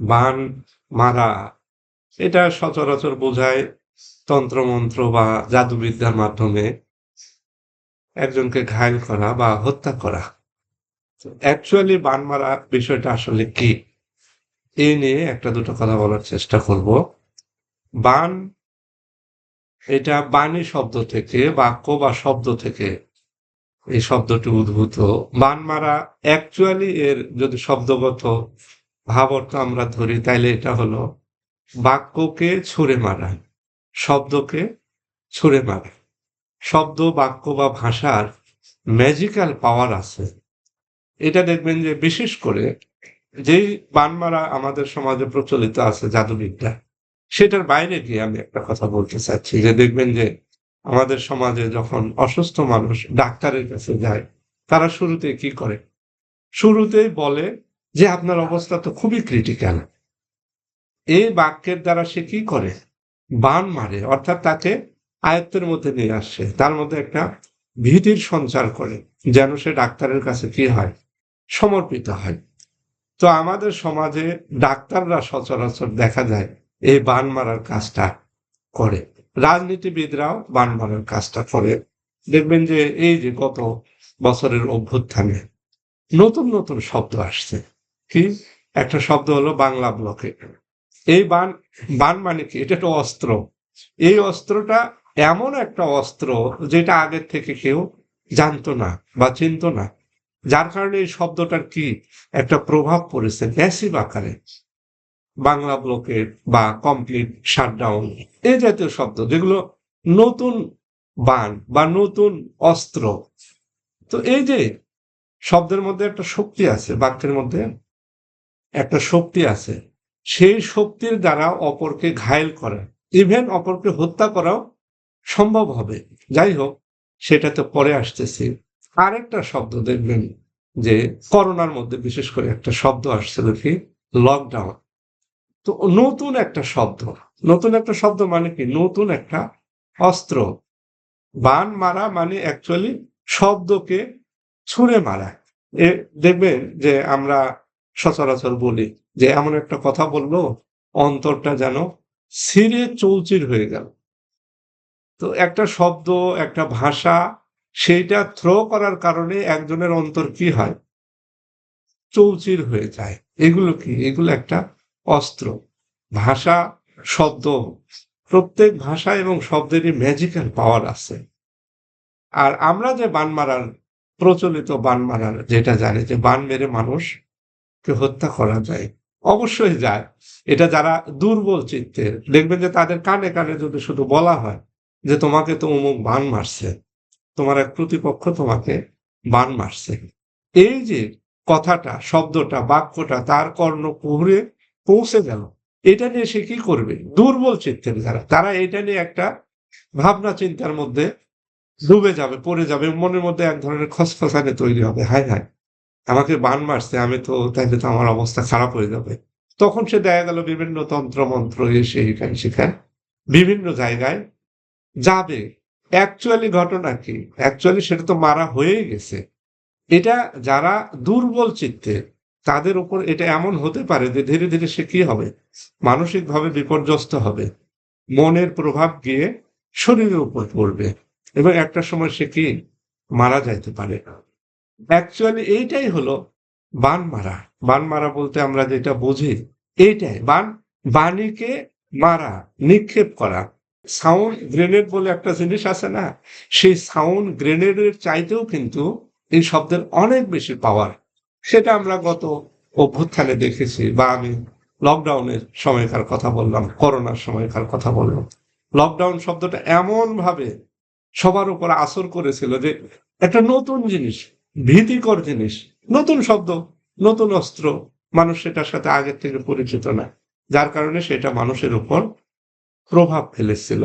বান মারা, এটা সচরাচর বোঝায় তন্ত্রমন্ত্র বা জাদুবিদ্যার মাধ্যমে একজনকে ঘায়েল করা বা হত্যা করা। অ্যাকচুয়ালি বান মারা বিষয়টা আসলে কি? এ নিয়ে একটা দুটো কথা বলার চেষ্টা করব। বান, এটা বাণী শব্দ থেকে, বাক্য বা শব্দ থেকে এই শব্দটি উদ্ভূত। বান মারা অ্যাকচুয়ালি এর যদি শব্দগত ভাব অর্থ আমরা ধরি, তাইলে এটা হলো বাক্যকে ছুঁড়ে মারা, শব্দকে ছুঁড়ে মারা। শব্দ, বাক্য বা ভাষার ম্যাজিক্যাল পাওয়ার আছে। এটা দেখবেন যে বিশেষ করে যেই বানমারা আমাদের সমাজে প্রচলিত আছে জাদুবিদ্যা, সেটার বাইরে গিয়ে আমি একটা কথা বলতে চাচ্ছি, যে দেখবেন যে আমাদের সমাজে যখন অসুস্থ মানুষ ডাক্তারের কাছে যায়, তারা শুরুতে কি করে? শুরুতেই বলে যে আপনার অবস্থা তো খুবই ক্রিটিক্যাল এই বাক্যের দ্বারা সে কি করে? বান মারে, অর্থাৎ তাকে আয়ত্তের মধ্যে নিয়ে আসে। তার মধ্যে একটা ভীতির সঞ্চার করে, যেন সে ডাক্তারের কাছে কি হয়? সমর্পিত হয়। তো আমাদের সমাজে ডাক্তাররা সচরাচর দেখা যায়, এই বান মারার কাজটা করে। রাজনীতিবিদরাও বান মারার কাজটা করে। দেখবেন যে এই যে গত বছরের অভ্যুত্থানে নতুন নতুন শব্দ আসছে। কি? একটা শব্দ হলো বাংলা ব্লকে। এই বান বান মানে কি? এটা একটা অস্ত্র। এই অস্ত্রটা এমন একটা অস্ত্র যেটা আগের থেকে কেউ জানতো না বা চিনতো না। যার কারণে এই শব্দটার কি? একটা প্রভাব পড়েছে ম্যাসিভ আকারে। বাংলা ব্লকের বা কমপ্লিট শাটডাউন। এই জাতীয় শব্দ যেগুলো নতুন বান বা নতুন অস্ত্র। তো এই যে শব্দের মধ্যে একটা শক্তি আছে, বাক্যের মধ্যে একটা শক্তি আছে, সেই শক্তির দ্বারা অপরকে ঘায়েল করা ইভেন অপরকে হত্যা করাও সম্ভব হবে। যাই হোক, সেটা তো পরে আসতেছি। আরেকটা শব্দ দেখবেন যে করোনার মধ্যে বিশেষ করে একটা শব্দ আসছিল কি? লকডাউন তো নতুন একটা শব্দ। নতুন একটা শব্দ মানে কি? নতুন একটা অস্ত্র। বান মারা মানে অ্যাকচুয়ালি শব্দকে ছুঁড়ে মারা। দেখবেন যে আমরা সচরাচর বলি যে এমন একটা কথা বলল, অন্তরটা যেন সিরে চৌচির হয়ে গেল। তো একটা শব্দ, একটা ভাষা, সেইটা থ্রো করার কারণে একজনের অন্তর কি হয়? চৌচির হয়ে যায়। এগুলো কি? এগুলো একটা অস্ত্র। ভাষা, শব্দ, প্রত্যেক ভাষা এবং শব্দেরই ম্যাজিক্যাল পাওয়ার আছে। আর আমরা যে বান মারার, প্রচলিত বান মারার যেটা জানি যে বান মেরে মানুষকে হত্যা করা যায়? অবশ্যই যায়। এটা যারা দুর্বল চিত্তের দেখবেন যে তাদের কানে কানে যদি শুধু বলা হয় যে তোমাকে তো অমুক বান মারছে, তোমার এক প্রতিপক্ষ তোমাকে বান মারছে। এই যে কথাটা, শব্দটা, বাক্যটা তার কর্ণ কুহরে পৌঁছে গেল, এটা নিয়ে সে কি করবে? দুর্বল চিত্তের যারা, তারা এটা নিয়ে একটা ভাবনা চিন্তার মধ্যে ডুবে যাবে, পড়ে যাবে, মনের মধ্যে এক ধরনের খসখসানি তৈরি হবে। হায় হায়। আমাকে বান মারছে, আমি তো, তাইলে তো আমার অবস্থা খারাপ হয়ে যাবে। তখন সে দেখা গেল বিভিন্ন তন্ত্র মন্ত্র এসে এখানে সেখানে, বিভিন্ন জায়গায় যাবে। অ্যাকচুয়ালি ঘটনা কি? অ্যাকচুয়ালি সেটা তো মারা হয়েই গেছে। এটা যারা দুর্বল চিত্তে, তাদের উপর এটা এমন হতে পারে যে ধীরে ধীরে সে কি হবে? মানসিকভাবে বিপর্যস্ত হবে। মনের প্রভাব গিয়ে শরীরের উপর পড়বে। এবং একটা সময় সে কি? মারা যাইতে পারে। অ্যাকচুয়ালি এইটাই হলো বান মারা। বান মারা বলতে আমরা যেটা বুঝি, এইটাই। বান, বাণীকে মারা, নিক্ষেপ করা। সাউন্ড গ্রেনেড বলে একটা জিনিস আছে না? সেই সাউন্ড গ্রেনেডের চাইতেও কিন্তু এই শব্দের অনেক বেশি পাওয়ার। সেটা আমরা গত অভ্যুত্থানে দেখেছি বা আমি লকডাউনের সময়কার কথা বললাম, করোনার সময়কার কথা বললাম। লকডাউন শব্দটা এমন ভাবে সবার উপর আসর করেছিল যে একটা নতুন জিনিস ভীতিকর জিনিস। নতুন শব্দ, নতুন অস্ত্র, মানুষ সেটার সাথে আগের থেকে পরিচিত না। যার কারণে সেটা মানুষের উপর প্রভাব ফেলেছিল।